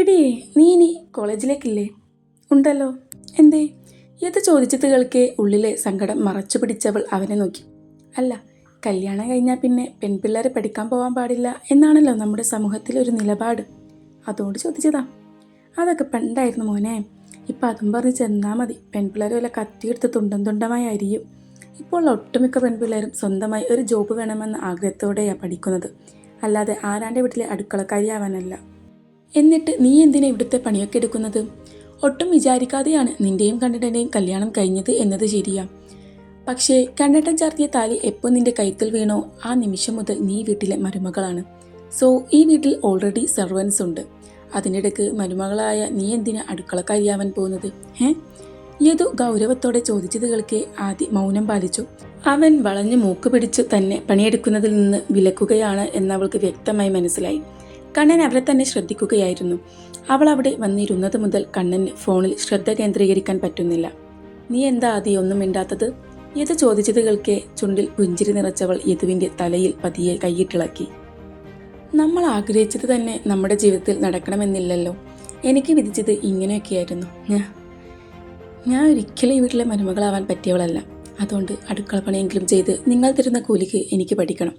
എടി നീ ഇനി കോളേജിലേക്കില്ലേ? ഉണ്ടല്ലോ. എന്തേ? ഇത് ചോദിച്ചത് കേൾക്കെ ഉള്ളിലെ സങ്കടം മറച്ചു പിടിച്ചവൾ അവനെ നോക്കി. അല്ല കല്യാണം കഴിഞ്ഞാൽ പിന്നെ പെൺപിള്ളേരെ പഠിക്കാൻ പോകാൻ പാടില്ല എന്നാണല്ലോ നമ്മുടെ സമൂഹത്തിലെ ഒരു നിലപാട്. അതുകൊണ്ട് ചോദിച്ചതാ. അതൊക്കെ പണ്ടായിരുന്നു മോനെ. ഇപ്പം അതും പറഞ്ഞ് ചെന്നാൽ മതി. പെൺപിള്ളേരെ വല്ല കത്തിയെടുത്ത് തുണ്ടം തുണ്ടമായി അരിയും. ഇപ്പോൾ ഒട്ടുമിക്ക പെൺപിള്ളേരും സ്വന്തമായി ഒരു ജോബ് വേണമെന്ന ആഗ്രഹത്തോടെയാണ് പഠിക്കുന്നത്. അല്ലാതെ ആരാന്റെ വീട്ടിലെ അടുക്കളക്കാരിയാവാനല്ല. എന്നിട്ട് നീ എന്തിനാ ഇവിടുത്തെ പണിയൊക്കെ എടുക്കുന്നത്? ഒട്ടും വിചാരിക്കാതെയാണ് നിന്റെയും കണ്ണടന്റെയും കല്യാണം കഴിഞ്ഞത് എന്നത് ശരിയാ. പക്ഷേ കണ്ണട്ടൻ ചാർത്തിയ താലി എപ്പോൾ നിന്റെ കൈത്തിൽ വീണോ ആ നിമിഷം മുതൽ നീ വീട്ടിലെ മരുമകളാണ്. സോ ഈ വീട്ടിൽ ഓൾറെഡി സെർവൻസ് ഉണ്ട്. അതിനിടയ്ക്ക് മരുമകളായ നീ എന്തിനാ അടുക്കളക്കാരിയാവാൻ പോകുന്നത്? ഏ യതു ഗൗരവത്തോടെ ചോദിച്ചത് കേൾക്കെ ആദ്യ മൗനം പാലിച്ചു. അവൻ വളഞ്ഞു മൂക്ക് പിടിച്ച് തന്നെ പണിയെടുക്കുന്നതിൽ നിന്ന് വിലക്കുകയാണ് എന്നവൾക്ക് വ്യക്തമായി മനസ്സിലായി. കണ്ണൻ അവളെ തന്നെ ശ്രദ്ധിക്കുകയായിരുന്നു. അവൾ അവിടെ വന്നിരുന്നത് മുതൽ കണ്ണന് ഫോണിൽ ശ്രദ്ധ കേന്ദ്രീകരിക്കാൻ പറ്റുന്നില്ല. നീ എന്താ ആദ്യം ഒന്നും മിണ്ടാത്തത്? യതു ചോദിച്ചത് കേൾക്കെ ചുണ്ടിൽ പുഞ്ചിരി നിറച്ചവൾ യതുവിന്റെ തലയിൽ പതിയെ കൈയിട്ടിളക്കി. നമ്മൾ ആഗ്രഹിച്ചത് തന്നെ നമ്മുടെ ജീവിതത്തിൽ നടക്കണമെന്നില്ലല്ലോ. എനിക്ക് വിധിച്ചത് ഇങ്ങനെയൊക്കെയായിരുന്നു. ഞാൻ ഞാൻ ഒരിക്കലും ഈ വീട്ടിലെ മരുമകളാവാൻ പറ്റിയവളല്ല. അതുകൊണ്ട് അടുക്കള പണിയെങ്കിലും ചെയ്ത് നിങ്ങൾ തരുന്ന കൂലിക്ക് എനിക്ക് പഠിക്കണം.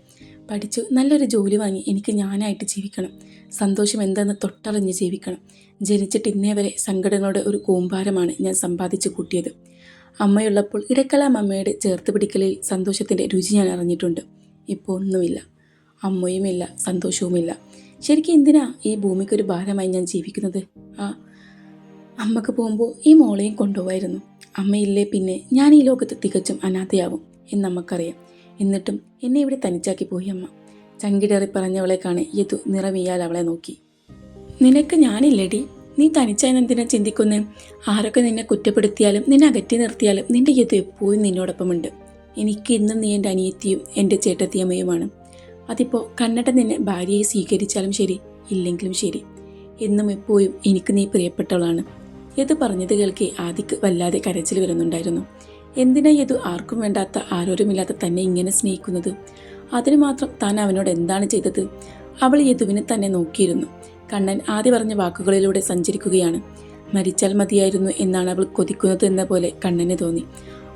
പഠിച്ചു നല്ലൊരു ജോലി വാങ്ങി എനിക്ക് ഞാനായിട്ട് ജീവിക്കണം. സന്തോഷം എന്തെന്ന് തൊട്ടറിഞ്ഞ് ജീവിക്കണം. ജനിച്ചിട്ട് ഇന്നേ വരെ സങ്കടങ്ങളുടെ ഒരു കൂമ്പാരമാണ് ഞാൻ സമ്പാദിച്ചു കൂട്ടിയത്. അമ്മയുള്ളപ്പോൾ ഇടക്കലാം അമ്മയുടെ ചേർത്ത് പിടിക്കലിൽ സന്തോഷത്തിന്റെ രുചി ഞാൻ അറിഞ്ഞിട്ടുണ്ട്. ഇപ്പോൾ ഒന്നുമില്ല. അമ്മയുമില്ല സന്തോഷവുമില്ല. ശരിക്കും എന്തിനാ ഈ ഭൂമിക്കൊരു ഭാരമായി ഞാൻ ജീവിക്കുന്നത്? ആ അമ്മയ്ക്ക് പോകുമ്പോൾ ഈ മോളെയും കൊണ്ടുപോവായിരുന്നു. അമ്മയില്ലേ പിന്നെ ഞാൻ ഈ ലോകത്ത് തികച്ചും അനാഥയാവും എന്ന് അമ്മക്കറിയാം എന്നിട്ടും എന്നെ ഇവിടെ തനിച്ചാക്കി പോയി അമ്മ. ചങ്കിടേറി പറഞ്ഞവളെ കാണെ യതു നിറമിയാൽ അവളെ നോക്കി. നിനക്ക് ഞാനില്ലടി. നീ തനിച്ചായി എന്തിനാ ചിന്തിക്കുന്നേ? ആരൊക്കെ നിന്നെ കുറ്റപ്പെടുത്തിയാലും നിന്നെ അകറ്റി നിർത്തിയാലും നിന്റെ യതു എപ്പോഴും നിന്നോടൊപ്പമുണ്ട്. എനിക്ക് ഇന്നും നീ എന്റെ അനിയത്തിയും എന്റെ ചേട്ടത്തിയമ്മയുമാണ്. അതിപ്പോൾ കണ്ണട്ട നിന്നെ ഭാര്യയെ സ്വീകരിച്ചാലും ശരി ഇല്ലെങ്കിലും ശരി. എന്നും എപ്പോഴും എനിക്ക് നീ പ്രിയപ്പെട്ടവളാണ്. യതു പറഞ്ഞത് കേൾക്കെ ആദിക്ക് വല്ലാതെ കരച്ചിൽ വരുന്നുണ്ടായിരുന്നു. എന്തിനാ ഇത് ആർക്കും വേണ്ടാത്ത ആരോരുമില്ലാത്ത തന്നെ ഇങ്ങനെ സ്നേഹിക്കുന്നത്? അതിന് മാത്രം താൻ അവനോട് എന്താണ് ചെയ്തത്? അവൾ യദുവിനെ തന്നെ നോക്കിയിരുന്നു. കണ്ണൻ ആദ്യ പറഞ്ഞ വാക്കുകളിലൂടെ സഞ്ചരിക്കുകയാണ്. മരിച്ചാൽ മതിയായിരുന്നു എന്നാണ് അവൾ കൊതിക്കുന്നത് എന്ന പോലെ കണ്ണന് തോന്നി.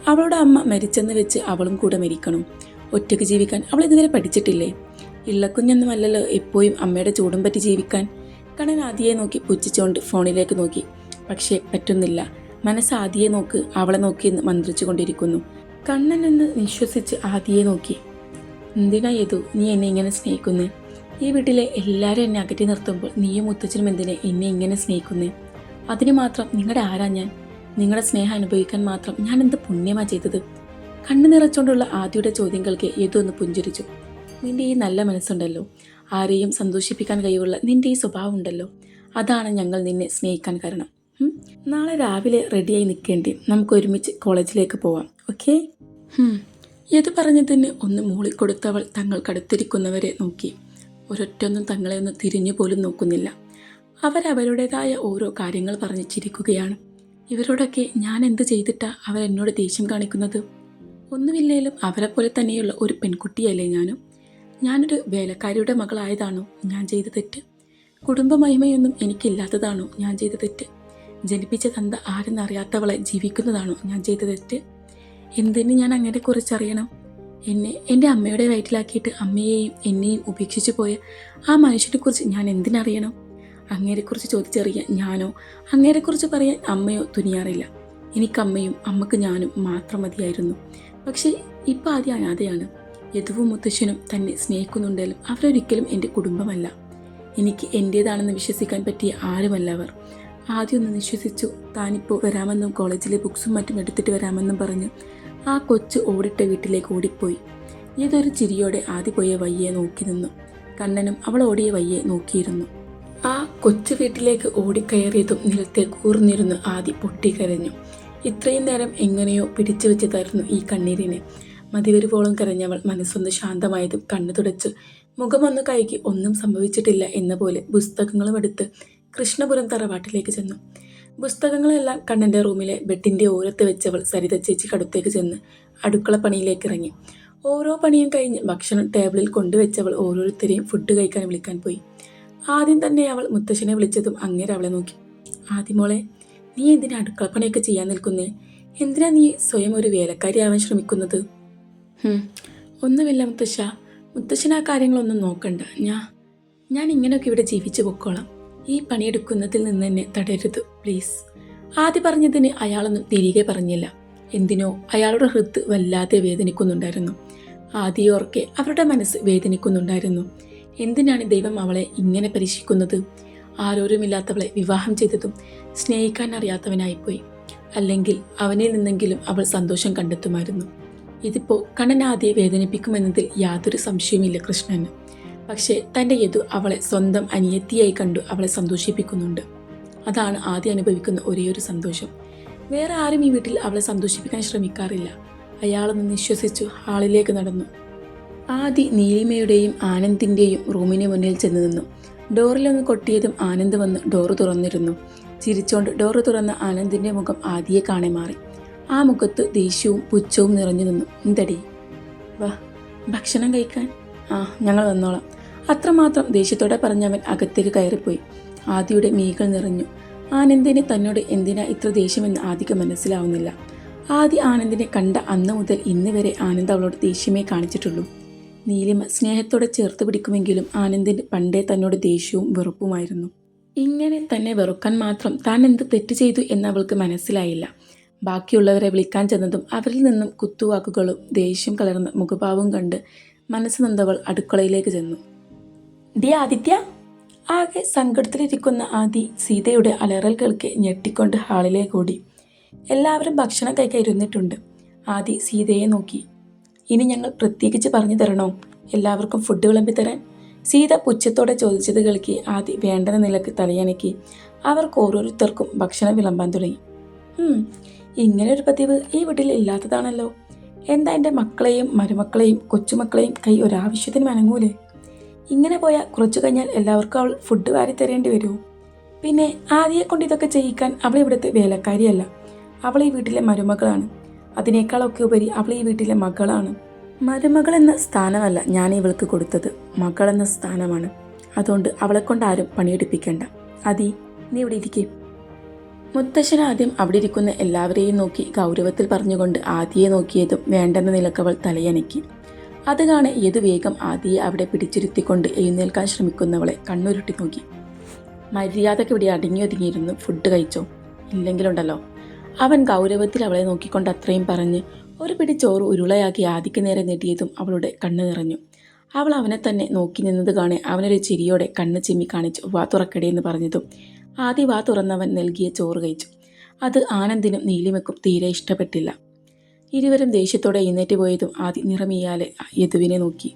അവളുടെ അമ്മ മരിച്ചെന്ന് വെച്ച് അവളും കൂടെ മരിക്കണം. ഒറ്റയ്ക്ക് ജീവിക്കാൻ അവൾ ഇതുവരെ പഠിച്ചിട്ടില്ലേ? ഇള്ളക്കുഞ്ഞൊന്നുമല്ലല്ലോ എപ്പോഴും അമ്മയുടെ ചൂടും പറ്റി ജീവിക്കാൻ. കണ്ണൻ ആദ്യയെ നോക്കി പുച്ഛിച്ചുകൊണ്ട് ഫോണിലേക്ക് നോക്കി. പക്ഷേ പറ്റുന്നില്ല. മനസ്സ് ആദിയെ നോക്ക് അവളെ നോക്കി മന്ത്രിച്ചു കൊണ്ടിരിക്കുന്നു കണ്ണൻ എന്ന് വിശ്വസിച്ച് ആദിയെ നോക്കി. എന്തിനാ യതു നീ എന്നെ ഇങ്ങനെ സ്നേഹിക്കുന്നു? ഈ വീട്ടിലെ എല്ലാവരും എന്നെ അകറ്റി നിർത്തുമ്പോൾ നീയും മുത്തച്ഛനും എന്തിനെ എന്നെ ഇങ്ങനെ സ്നേഹിക്കുന്നു? അതിന് മാത്രം നിങ്ങളുടെ ആരാ ഞാൻ? നിങ്ങളുടെ സ്നേഹം അനുഭവിക്കാൻ മാത്രം ഞാൻ എന്ത് പുണ്യമാ ചെയ്തത്? കണ്ണു നിറച്ചുകൊണ്ടുള്ള ആദ്യയുടെ ചോദ്യങ്ങൾക്ക് യതു ഒന്ന് പുഞ്ചിരിച്ചു. നിന്റെ ഈ നല്ല മനസ്സുണ്ടല്ലോ. ആരെയും സന്തോഷിപ്പിക്കാൻ കഴിവുള്ള നിന്റെ ഈ സ്വഭാവം ഉണ്ടല്ലോ അതാണ് ഞങ്ങൾ നിന്നെ സ്നേഹിക്കാൻ കാരണം? നാളെ രാവിലെ റെഡിയായി നിൽക്കേണ്ടി. നമുക്ക് ഒരുമിച്ച് കോളേജിലേക്ക് പോവാം. ഓക്കെ ഏത് പറഞ്ഞതിന് ഒന്ന് മൂളിക്കൊടുത്തവൾ തങ്ങൾക്കടുത്തിരിക്കുന്നവരെ നോക്കി. ഒരൊറ്റൊന്നും തങ്ങളെ ഒന്ന് തിരിഞ്ഞു പോലും നോക്കുന്നില്ല. അവരവരുടേതായ ഓരോ കാര്യങ്ങൾ പറഞ്ഞ് ചിരിക്കുകയാണ്. ഇവരോടൊക്കെ ഞാൻ എന്ത് ചെയ്തിട്ടാ അവരെന്നോട് ദേഷ്യം കാണിക്കുന്നത്? ഒന്നുമില്ലേലും അവരെ പോലെ തന്നെയുള്ള ഒരു പെൺകുട്ടിയല്ലേ ഞാനും. ഞാനൊരു വേലക്കാരിയുടെ മകളായതാണോ ഞാൻ ചെയ്ത തെറ്റ്? കുടുംബ മഹിമയൊന്നും എനിക്കില്ലാത്തതാണോ ഞാൻ ചെയ്ത തെറ്റ്? ജനിപ്പിച്ച തന്ത ആരെന്നറിയാത്തവളെ ജീവിക്കുന്നതാണോ ഞാൻ ചെയ്ത തെറ്റ്? എന്തിന് ഞാൻ അങ്ങനെ കുറിച്ചറിയണം എന്നെ എന്റെ അമ്മയുടെ വയറ്റിലാക്കിയിട്ട് അമ്മയെയും എന്നെയും ഉപേക്ഷിച്ചു പോയ ആ മനുഷ്യനെക്കുറിച്ച് ഞാൻ എന്തിനറിയണം? അങ്ങേരെക്കുറിച്ച് ചോദിച്ചറിയാൻ ഞാനോ അങ്ങേരെക്കുറിച്ച് പറയാൻ അമ്മയോ തുനിയാറില്ല. എനിക്ക് അമ്മയും അമ്മയ്ക്ക് ഞാനും മാത്രം മതിയായിരുന്നു. പക്ഷേ ഇപ്പം ആദ്യം അനാഥയാണ്. യദുവും മുത്തശ്ശനും തന്നെ സ്നേഹിക്കുന്നുണ്ടെങ്കിലും അവരൊരിക്കലും എന്റെ കുടുംബമല്ല. എനിക്ക് എന്റേതാണെന്ന് വിശ്വസിക്കാൻ പറ്റിയ ആരുമല്ല അവർ. ആദ്യം ഒന്ന് താനിപ്പോൾ വരാമെന്നും കോളേജിലെ ബുക്സും മറ്റും എടുത്തിട്ട് വരാമെന്നും പറഞ്ഞ് ആ കൊച്ചു ഓടിട്ട വീട്ടിലേക്ക് ഓടിപ്പോയി. ഏതൊരു ചിരിയോടെ ആദ്യ പോയ വയ്യെ നോക്കി നിന്നു. കണ്ണനും അവൾ ഓടിയ വയ്യെ നോക്കിയിരുന്നു. ആ കൊച്ചു വീട്ടിലേക്ക് ഓടിക്കയറിയതും നിലത്തെ കൂർന്നിരുന്ന് ആദ്യ പൊട്ടിക്കരഞ്ഞു ഇത്രയും നേരം എങ്ങനെയോ പിടിച്ചു വെച്ചതായിരുന്നു ഈ കണ്ണീരിനെ. മതിവരുവോളം കരഞ്ഞവൾ മനസ്സൊന്ന് ശാന്തമായതും കണ്ണു തുടച്ച് മുഖമൊന്ന് കൈകി ഒന്നും സംഭവിച്ചിട്ടില്ല എന്ന പോലെ പുസ്തകങ്ങളും എടുത്ത് കൃഷ്ണപുരം തറവാട്ടിലേക്ക് ചെന്നു. പുസ്തകങ്ങളെല്ലാം കണ്ണന്റെ റൂമിലെ ബെഡിന്റെ ഓരത്ത് വെച്ചവൾ സരിത ചേച്ചി കടുത്തേക്ക് ചെന്ന് അടുക്കള പണിയിലേക്ക് ഇറങ്ങി. ഓരോ പണിയും കഴിഞ്ഞ് ഭക്ഷണം ടേബിളിൽ കൊണ്ടുവച്ചവൾ ഓരോരുത്തരെയും ഫുഡ് കഴിക്കാൻ വിളിക്കാൻ പോയി. ആദ്യം തന്നെ അവൾ മുത്തശ്ശനെ വിളിച്ചതും അങ്ങേരെ അവളെ നോക്കി. ആദ്യമോളെ നീ എന്തിനാ അടുക്കള പണിയൊക്കെ ചെയ്യാൻ നിൽക്കുന്നേ? എന്തിനാ നീ സ്വയം ഒരു വേലക്കാരിയാവാൻ ശ്രമിക്കുന്നത്? ഒന്നുമില്ല മുത്തശ്ശ. മുത്തശ്ശൻ ആ കാര്യങ്ങളൊന്നും നോക്കണ്ട. ഞാൻ ഞാൻ ഇങ്ങനെയൊക്കെ ഇവിടെ ജീവിച്ചു പൊക്കോളാം. ഈ പണിയെടുക്കുന്നതിൽ നിന്ന് എന്നെ തടരുത് പ്ലീസ് ആദ്യ പറഞ്ഞതിന് അയാളൊന്നും തിരികെ പറഞ്ഞില്ല. എന്തിനോ അയാളുടെ ഹൃദ് വല്ലാതെ വേദനിക്കുന്നുണ്ടായിരുന്നു. ആദ്യയോർക്കെ അവരുടെ മനസ്സ് വേദനിക്കുന്നുണ്ടായിരുന്നു. എന്തിനാണ് ദൈവം അവളെ ഇങ്ങനെ പരീക്ഷിക്കുന്നത്? ആരോരുമില്ലാത്തവളെ വിവാഹം ചെയ്തതും സ്നേഹിക്കാൻ അറിയാത്തവനായിപ്പോയി. അല്ലെങ്കിൽ അവനിൽ നിന്നെങ്കിലും അവൾ സന്തോഷം കണ്ടെത്തുമായിരുന്നു. ഇതിപ്പോൾ കണ്ണൻ ആദ്യം വേദനിപ്പിക്കുമെന്നതിൽ യാതൊരു സംശയവുമില്ല കൃഷ്ണന്. പക്ഷേ തന്റെ യദു അവളെ സ്വന്തം അനിയത്തിയായി കണ്ടു അവളെ സന്തോഷിപ്പിക്കുന്നുണ്ട്. അതാണ് ആദ്യം അനുഭവിക്കുന്ന ഒരേയൊരു സന്തോഷം. വേറെ ആരും ഈ വീട്ടിൽ അവളെ സന്തോഷിപ്പിക്കാൻ ശ്രമിക്കാറില്ല. അയാളൊന്ന് നിശ്വസിച്ചു ഹാളിലേക്ക് നടന്നു. ആദി നീലിമയുടെയും ആനന്ദിന്റെയും റൂമിന് മുന്നിൽ ചെന്ന് നിന്നു. ഡോറിലൊന്ന് കൊട്ടിയതും ആനന്ദ് വന്ന് ഡോറ് തുറന്നിരുന്നു. ചിരിച്ചോണ്ട് ഡോറ് തുറന്ന ആനന്ദിന്റെ മുഖം ആദിയെ കാണെ മാറി. ആ മുഖത്ത് ദേഷ്യവും പുച്ഛവും നിറഞ്ഞു നിന്നു. എന്തടി? വാ ഭക്ഷണം കഴിക്കാൻ. ആ ഞങ്ങൾ വന്നോളാം. അത്രമാത്രം ദേഷ്യത്തോടെ പറഞ്ഞവൻ അകത്തേക്ക് കയറിപ്പോയി. ആദിയുടെ മീകൾ നിറഞ്ഞു. ആനന്ദിന് തന്നോട് എന്തിനാ ഇത്ര ദേഷ്യമെന്ന് ആദിക്ക് മനസ്സിലാവുന്നില്ല. ആദി ആനന്ദിനെ കണ്ട അന്ന് മുതൽ ഇന്ന് വരെ ആനന്ദ് അവളോട് ദേഷ്യമേ കാണിച്ചിട്ടുള്ളൂ. നീലിമ സ്നേഹത്തോടെ ചേർത്ത് പിടിക്കുമെങ്കിലും ആനന്ദിന് പണ്ടേ തന്നോട് ദേഷ്യവും വെറുപ്പുമായിരുന്നു. ഇങ്ങനെ തന്നെ വെറുക്കാൻ മാത്രം താൻ എന്ത് തെറ്റ് ചെയ്തു എന്ന് അവൾക്ക് മനസ്സിലായില്ല. ബാക്കിയുള്ളവരെ വിളിക്കാൻ ചെന്നതും അവരിൽ നിന്നും കുത്തുവാക്കുകളും ദേഷ്യം കലർന്ന മുഖഭാവവും കണ്ട് മനസ്സ് നൊന്തവൾ അടുക്കളയിലേക്ക് ചെന്നു. ഡി ആദിത്യ ആകെ സങ്കടത്തിലിരിക്കുന്ന ആദി സീതയുടെ അലറൽ കേൾക്ക് ഞെട്ടിക്കൊണ്ട് ഹാളിലേക്ക് ഓടി എല്ലാവരും ഭക്ഷണം കഴിക്കാൻ ഇരുന്നിട്ടുണ്ട്. ആദി സീതയെ നോക്കി. ഇനി ഞങ്ങൾ പ്രത്യേകിച്ച് പറഞ്ഞു തരണോ? എല്ലാവർക്കും ഫുഡ് വിളമ്പി തരാൻ സീത പുച്ഛത്തോടെ ചോദിച്ചത് കേൾക്കി ആദി വേണ്ടെന്ന നിലയ്ക്ക് തലയണക്കി അവർക്ക് ഓരോരുത്തർക്കും ഭക്ഷണം വിളമ്പാൻ തുടങ്ങി. ഇങ്ങനെ ഒരു പതിവ് ഈ വീട്ടിൽ ഇല്ലാത്തതാണല്ലോ. എന്താ എന്റെ മക്കളെയും മരുമക്കളെയും കൊച്ചുമക്കളെയും കൈ ഒരാവശ്യത്തിന് മനങ്ങൂലേ ഇങ്ങനെ പോയാൽ കുറച്ചു കഴിഞ്ഞാൽ എല്ലാവർക്കും അവൾ ഫുഡ് വാരി തരേണ്ടി വരുമോ പിന്നെ ആദ്യയെ കൊണ്ട് ഇതൊക്കെ ചെയ്യിക്കാൻ അവൾ ഇവിടുത്തെ വേലക്കാരിയല്ല. അവൾ ഈ വീട്ടിലെ മരുമകളാണ്. അതിനേക്കാളൊക്കെ ഉപരി അവൾ ഈ വീട്ടിലെ മകളാണ്. മരുമകൾ എന്ന സ്ഥാനമല്ല ഞാൻ ഇവൾക്ക് കൊടുത്തത്. മകൾ എന്ന സ്ഥാനമാണ്. അതുകൊണ്ട് അവളെ കൊണ്ട് ആരും പണിയെടുപ്പിക്കേണ്ട. അതി നീ ഇവിടെ ഇരിക്കേ. മുത്തശ്ശൻ ആദ്യം അവിടെ ഇരിക്കുന്ന എല്ലാവരെയും നോക്കി ഗൗരവത്തിൽ പറഞ്ഞുകൊണ്ട് ആദിയെ നോക്കിയതും വേണ്ടെന്ന നിലക്കവൾ തലയനക്കി അത് കാണെ ഏതു വേഗം ആദിയെ അവിടെ പിടിച്ചിരുത്തിക്കൊണ്ട് എഴുന്നേൽക്കാൻ ശ്രമിക്കുന്നവളെ കണ്ണുരുട്ടി നോക്കി. മര്യാദയ്ക്ക് ഇവിടെ അടങ്ങി ഒതുങ്ങിയിരുന്നു ഫുഡ് കഴിച്ചോ? ഇല്ലെങ്കിലുണ്ടല്ലോ. അവൻ ഗൗരവത്തിൽ അവളെ നോക്കിക്കൊണ്ട് അത്രയും പറഞ്ഞ് ഒരു പിടി ചോറ് ഉരുളയാക്കി ആദിക്ക് നേരെ നേടിയതും അവളുടെ കണ്ണ് നിറഞ്ഞു. അവൾ അവനെ തന്നെ നോക്കി നിന്നത് കാണെ അവനൊരു ചിരിയോടെ കണ്ണ് ചിമ്മി കാണിച്ചു വാ തുറക്കടേ എന്ന് പറഞ്ഞതും ആദ്യ വാ തുറന്നവൻ നൽകിയ ചോറ് കഴിച്ചു. അത് ആനന്ദിനും നീലിമയ്ക്കും തീരെ ഇഷ്ടപ്പെട്ടില്ല. ഇരുവരും ദേഷ്യത്തോടെ എഴുന്നേറ്റ് പോയതും ആദ്യം നിറമിയാലെ യദുവിനെ നോക്കി.